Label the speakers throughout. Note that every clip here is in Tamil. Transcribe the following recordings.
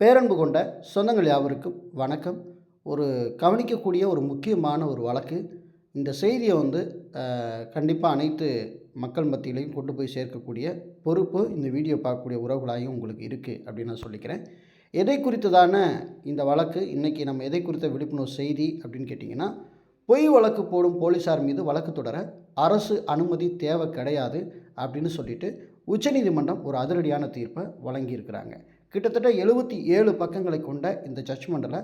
Speaker 1: பேரன்பு கொண்ட சொந்தங்கள் யாவருக்கும் வணக்கம். ஒரு கவனிக்கக்கூடிய ஒரு முக்கியமான ஒரு வழக்கு. இந்த செய்தியை வந்து கண்டிப்பாக அனைத்து மக்கள் மத்தியிலையும் கொண்டு போய் சேர்க்கக்கூடிய பொறுப்பு இந்த வீடியோ பார்க்கக்கூடிய உறவுகளாயும் உங்களுக்கு இருக்குது அப்படின்னு நான் சொல்லிக்கிறேன். எதை குறித்ததான இந்த வழக்கு? இன்றைக்கி நம்ம எதை குறித்த விழிப்புணர்வு செய்தி அப்படின்னு கேட்டிங்கன்னா பொய் வழக்கு போடும் போலீஸார் மீது வழக்கு தொடர அரசு அனுமதி தேவை கிடையாது அப்படின்னு சொல்லிட்டு உச்சநீதிமன்றம் ஒரு அதிரடியான தீர்ப்பை வழங்கியிருக்கிறாங்க. கிட்டத்தட்ட எழுபத்தி ஏழு பக்கங்களை கொண்ட இந்த ஜட்ஜ்மெண்ட்டில்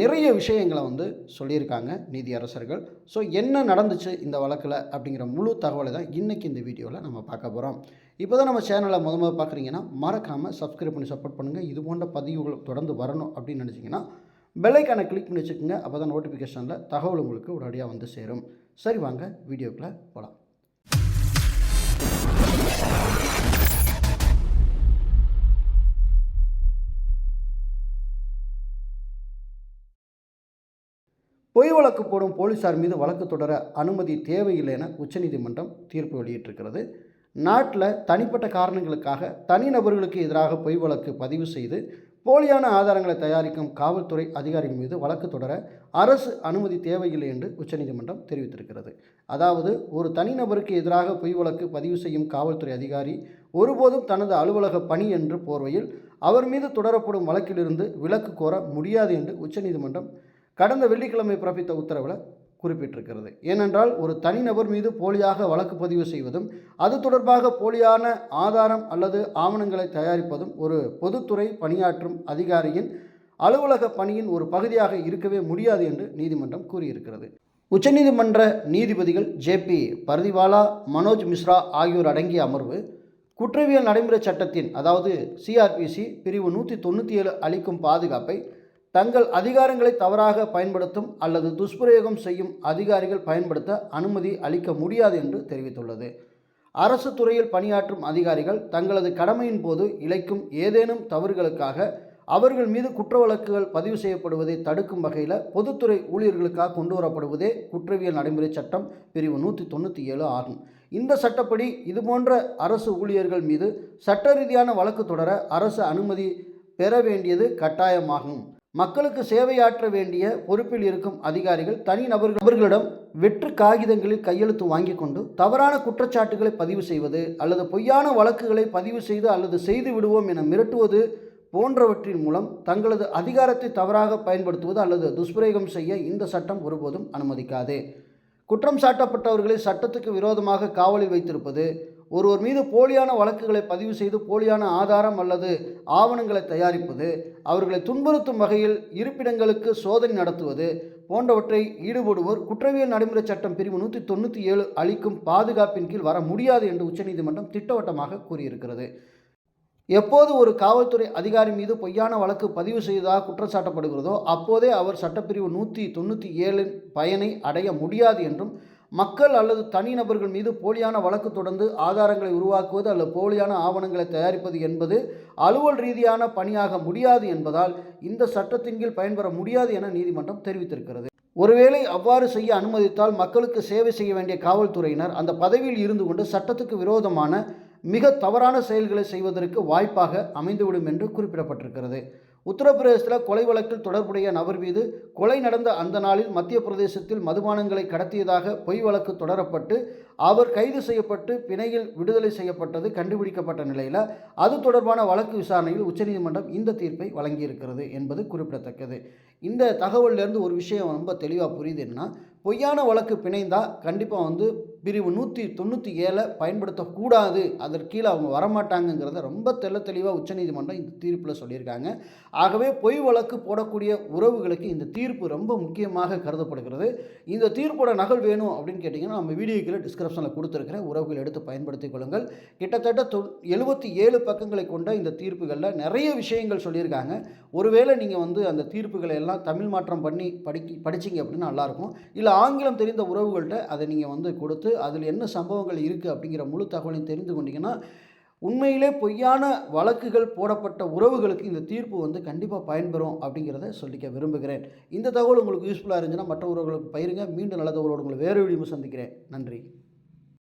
Speaker 1: நிறைய விஷயங்களை வந்து சொல்லியிருக்காங்க நீதியரசர்கள். ஸோ என்ன நடந்துச்சு இந்த வழக்கில் அப்படிங்கிற முழு தகவலை தான் இன்றைக்கி இந்த வீடியோவில் நம்ம பார்க்க போகிறோம் இப்போ தான் நம்ம சேனலை முத முதல் பார்க்குறீங்கன்னா மறக்காமல் சப்ஸ்கிரைப் பண்ணி சப்போர்ட் பண்ணுங்கள் இது போன்ற பதிவுகள் தொடர்ந்து வரணும் அப்படின்னு நினச்சிங்கன்னா பெல்லைக்கானை கிளிக் பண்ணி வச்சுக்கோங்க. அப்போ தான் நோட்டிஃபிகேஷனில் தகவல் உங்களுக்கு உடனடியாக வந்து சேரும். சரி வாங்க வீடியோக்குள்ளே போகலாம் பொய் வழக்கு போடும் போலீஸார் மீது வழக்கு தொடர அனுமதி தேவையில்லை என உச்சநீதிமன்றம் தீர்ப்பு வெளியிட்டிருக்கிறது. நாட்டில் தனிப்பட்ட காரணங்களுக்காக தனிநபர்களுக்கு எதிராக பொய் வழக்கு பதிவு செய்து போலியான ஆதாரங்களை தயாரிக்கும் காவல்துறை அதிகாரிகள் மீது வழக்கு தொடர அரசு அனுமதி தேவையில்லை என்று உச்சநீதிமன்றம் தெரிவித்திருக்கிறது. அதாவது ஒரு தனிநபருக்கு எதிராக பொய் வழக்கு பதிவு செய்யும் காவல்துறை அதிகாரி ஒருபோதும் தனது அலுவலக பணி என்று போர்வையில் அவர் மீது தொடரப்படும் வழக்கிலிருந்து விலக்கு கோர முடியாது என்று உச்சநீதிமன்றம் கடந்த வெள்ளிக்கிழமை பிறப்பித்த உத்தரவில் குறிப்பிட்டிருக்கிறது. ஏனென்றால் ஒரு தனிநபர் மீது போலியாக வழக்கு பதிவு செய்வதும் அது தொடர்பாக போலியான ஆதாரம் அல்லது ஆவணங்களை தயாரிப்பதும் ஒரு பொதுத்துறை பணியாற்றும் அதிகாரியின் அலுவலக பணியின் ஒரு பகுதியாக இருக்கவே முடியாது என்று நீதிமன்றம் கூறியிருக்கிறது. உச்சநீதிமன்ற நீதிபதிகள் ஜே பி பர்திவாலா மனோஜ் மிஸ்ரா ஆகியோர் அடங்கிய அமர்வு குற்றவியல் நடைமுறை சட்டத்தின் அதாவது சிஆர்பிசி பிரிவு நூற்றி தொண்ணூற்றி ஏழு அளிக்கும் பாதுகாப்பை தங்கள் அதிகாரங்களை தவறாக பயன்படுத்தும் அல்லது துஷ்பிரயோகம் செய்யும் அதிகாரிகள் பயன்படுத்த அனுமதி அளிக்க முடியாது என்று தெரிவித்துள்ளது. அரசு துறையில் பணியாற்றும் அதிகாரிகள் தங்களது கடமையின் போது இழைக்கும் ஏதேனும் தவறுகளுக்காக அவர்கள் மீது குற்ற வழக்குகள் பதிவு செய்யப்படுவதை தடுக்கும் வகையில் பொதுத்துறை ஊழியர்களுக்காக கொண்டு வரப்படுவதே குற்றவியல் நடைமுறை சட்டம் பிரிவு நூற்றி தொண்ணூற்றி ஏழு ஆகும். இந்த சட்டப்படி இதுபோன்ற அரசு ஊழியர்கள் மீது சட்ட ரீதியான வழக்கு தொடர அரசு அனுமதி பெற வேண்டியது கட்டாயமாகும். மக்களுக்கு சேவையாற்ற வேண்டிய பொறுப்பில் இருக்கும் அதிகாரிகள் தனி நபர்கள் நபர்களிடம் வெற்று காகிதங்களில் கையெழுத்து வாங்கி கொண்டு தவறான குற்றச்சாட்டுகளை பதிவு செய்வது அல்லது பொய்யான வழக்குகளை பதிவு செய்து அல்லது செய்து விடுவோம் என மிரட்டுவது போன்றவற்றின் மூலம் தங்களது அதிகாரத்தை தவறாக பயன்படுத்துவது அல்லது துஷ்பிரயோகம் செய்ய இந்த சட்டம் ஒருபோதும் அனுமதிக்காது. குற்றம் சாட்டப்பட்டவர்களை சட்டத்துக்கு விரோதமாக காவலில் வைத்திருப்பது ஒருவர் மீது போலியான வழக்குகளை பதிவு செய்து போலியான ஆதாரம் அல்லது ஆவணங்களை தயாரிப்பது அவர்களை துன்புறுத்தும் வகையில் இருப்பிடங்களுக்கு சோதனை நடத்துவது போன்றவற்றை ஈடுபடுவோர் குற்றவியல் நடைமுறை சட்டம் பிரிவு நூற்றி தொண்ணூற்றி ஏழு அளிக்கும் பாதுகாப்பின் கீழ் வர முடியாது என்று உச்சநீதிமன்றம் திட்டவட்டமாக கூறியிருக்கிறது. எப்போது ஒரு காவல்துறை அதிகாரி மீது பொய்யான வழக்கு பதிவு செய்ததாக குற்றம் சாட்டப்படுகிறதோ அப்போதே அவர் சட்டப்பிரிவு நூற்றி தொண்ணூற்றி ஏழின் பயனை அடைய முடியாது என்றும் மக்கள் அல்லது தனிநபர்கள் மீது போலியான வழக்கு தொடர்ந்து ஆதாரங்களை உருவாக்குவது அல்லது போலியான ஆவணங்களை தயாரிப்பது என்பது அலுவல் ரீதியான பணியாக முடியாது என்பதால் இந்த சட்டத்தின் கீழ் பயன்பெற முடியாது என நீதிமன்றம் தெரிவித்திருக்கிறது. ஒருவேளை அவ்வாறு செய்ய அனுமதித்தால் மக்களுக்கு சேவை செய்ய வேண்டிய காவல்துறையினர் அந்த பதவியில் இருந்து கொண்டு சட்டத்துக்கு விரோதமான மிக தவறான செயல்களை செய்வதற்கு வாய்ப்பாக அமைந்துவிடும் என்று குறிப்பிடப்பட்டிருக்கிறது. உத்தரப்பிரதேசத்தில் கொலை வழக்கில் தொடர்புடைய நபர் மீது கொலை நடந்த அந்த நாளில் மத்திய பிரதேசத்தில் மதுபானங்களை கடத்தியதாக பொய் வழக்கு தொடரப்பட்டு அவர் கைது செய்யப்பட்டு பிணையில் விடுதலை செய்யப்பட்டது கண்டுபிடிக்கப்பட்ட நிலையில் அது தொடர்பான வழக்கு விசாரணையில் உச்சநீதிமன்றம் இந்த தீர்ப்பை வழங்கியிருக்கிறது என்பது குறிப்பிடத்தக்கது. இந்த தகவலிலிருந்து ஒரு விஷயம் ரொம்ப தெளிவாக புரியுது என்ன பொய்யான வழக்கு பிணைந்தால் கண்டிப்பாக வந்து பிரிவு நூற்றி தொண்ணூற்றி ஏழை பயன்படுத்தக்கூடாது. அதற்கு கீழே அவங்க வரமாட்டாங்கங்கிறத ரொம்ப தெள்ள தெளிவாக உச்சநீதிமன்றம் இந்த தீர்ப்பில் சொல்லியிருக்காங்க. ஆகவே பொய் வழக்கு போடக்கூடிய உறவுகளுக்கு இந்த தீர்ப்பு ரொம்ப முக்கியமாக கருதப்படுகிறது. இந்த தீர்ப்போட நகல் வேணும் அப்படின்னு கேட்டிங்கன்னா நம்ம வீடியோக்கில் டிஸ்கிரிப்ஷனில் கொடுத்துருக்கிற உறவுகள் எடுத்து பயன்படுத்திக் கொள்ளுங்கள். கிட்டத்தட்ட தொ எழுபத்தி ஏழு பக்கங்களை கொண்ட இந்த தீர்ப்புகளில் நிறைய விஷயங்கள் சொல்லியிருக்காங்க. ஒருவேளை நீங்கள் வந்து அந்த தீர்ப்புகளை எல்லாம் தமிழ் மாற்றம் பண்ணி படிக்க படிச்சிங்க அப்படின்னா நல்லாயிருக்கும். இல்லை ஆங்கிலம் தெரிந்த உறவுகள்கிட்ட அதை நீங்கள் வந்து கொடுத்து அதில் என்ன சம்பவங்கள் இருக்குது அப்படிங்கிற முழு தகவலையும் தெரிந்து கொண்டீங்கன்னா உண்மையிலே பொய்யான வழக்குகள் போடப்பட்ட உறவுகளுக்கு இந்த தீர்ப்பு வந்து கண்டிப்பாக பயன்பெறும் அப்படிங்கிறத சொல்லிக்க விரும்புகிறேன். இந்த தகவல் உங்களுக்கு யூஸ்ஃபுல்லாக இருந்துச்சுன்னா மற்ற உறவுகளுக்கு பயிருங்க மீண்டும் நல்ல தகவலோடு உங்களை வேறு வீடியோ சந்திக்கிறேன். நன்றி.